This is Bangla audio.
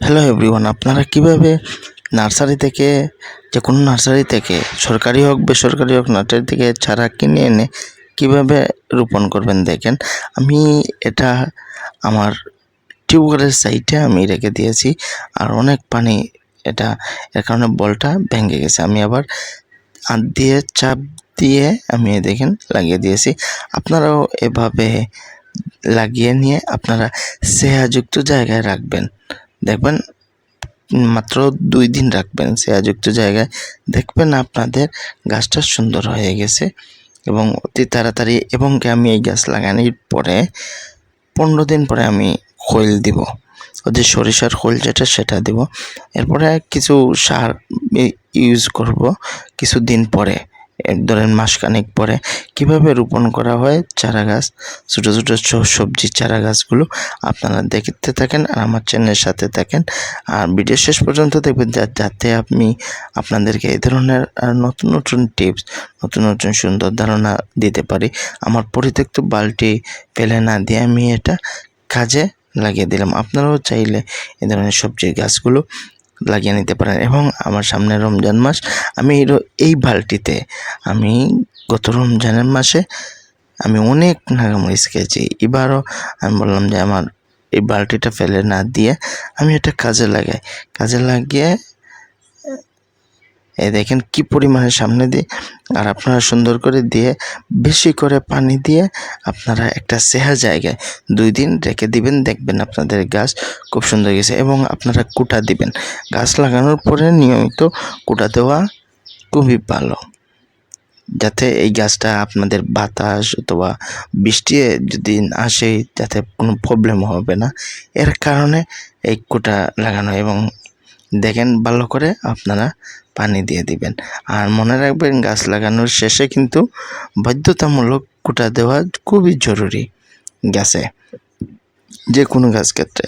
হ্যালো এভরিওয়ান আপনারা কীভাবে নার্সারি থেকে যে কোনো নার্সারি থেকে, সরকারি হোক, বেসরকারি হোক, নার্সারি থেকে চারা কিনে এনে কীভাবে রোপণ করবেন দেখেন। আমি এটা আমার টিউবওয়েলের সাইডে আমি রেখে দিয়েছি, আর অনেক পানি এটা, এর কারণে বলটা ভেঙে গেছে। আমি আবার হাত দিয়ে, চাপ দিয়ে আমি দেখেন লাগিয়ে দিয়েছি। আপনারাও এভাবে লাগিয়ে নিয়ে আপনারা সেহাযুক্ত জায়গায় রাখবেন। দেখবেন, মাত্র দুই দিন রাখবেন সেয়াযুক্ত জায়গায়। দেখবেন আপনাদের গাছটা সুন্দর হয়ে গেছে এবং অতি তাড়াতাড়ি এবং আমি এই গাছ লাগানোর পরে, পনেরো দিন পরে আমি খৈল দিব। যে সরিষার খোল যেটা, সেটা দিব। এরপরে কিছু সার ইউজ করব কিছু দিন পরে। ধরেন মাসখানেক পরে কীভাবে রোপণ করা হয় চারা গাছ ছোটো ছোটো সবজির চারা গাছগুলো আপনারা দেখতে থাকেন আর আমার চ্যানেলের সাথে থাকেন। আর ভিডিও শেষ পর্যন্ত দেখবেন যাতে আপনি আপনাদেরকে এই ধরনের নতুন নতুন টিপস নতুন নতুন সুন্দর ধারণা দিতে পারি। আমার পরিত্যক্ত বালতি ফেলে না দিয়ে আমি এটা কাজে লাগিয়ে দিলাম। আপনারাও চাইলে এ ধরনের সবজির গাছগুলো লাগিয়ে নিতে পারেন। এবং আমার সামনে রমজান মাস, আমি এই বালটিতে আমি গত রমজানের মাসে আমি অনেক নাগা মরিচ খেয়েছি। এবারও আমি বললাম যে আমার এই বালতিটা ফেলে না দিয়ে আমি এটা কাজে লাগাই। কাজে লাগিয়ে এই দেখেন কি পরিমাণে সামনে দিয়ে, আর আপনারা সুন্দর করে দিয়ে, বেশি করে পানি দিয়ে আপনারা একটা সেহা জায়গায় দুই দিন রেখে দিবেন, দেখবেন আপনাদের গাছ খুব সুন্দর গেছে এবং আপনারা কুটা দিবেন। গাছ লাগানোর পরে নিয়মিত কুটা দেওয়া খুবই ভালো। যাতে এই গাছটা আপনাদের বাতাস অথবা বৃষ্টি যদি আসে, যাতে কোনো প্রবলেম হবে না। এর কারণে এই কুটা লাগানো এবং দেখেন ভালো করে আপনারা পানি দিয়ে দিবেন। আর মনে রাখবেন, গাছ লাগানোর শেষে কিন্তু বাধ্যতামূলক কুটা দেওয়া খুবই জরুরি গাছে। যে কোনো গাছ ক্ষেত্রে।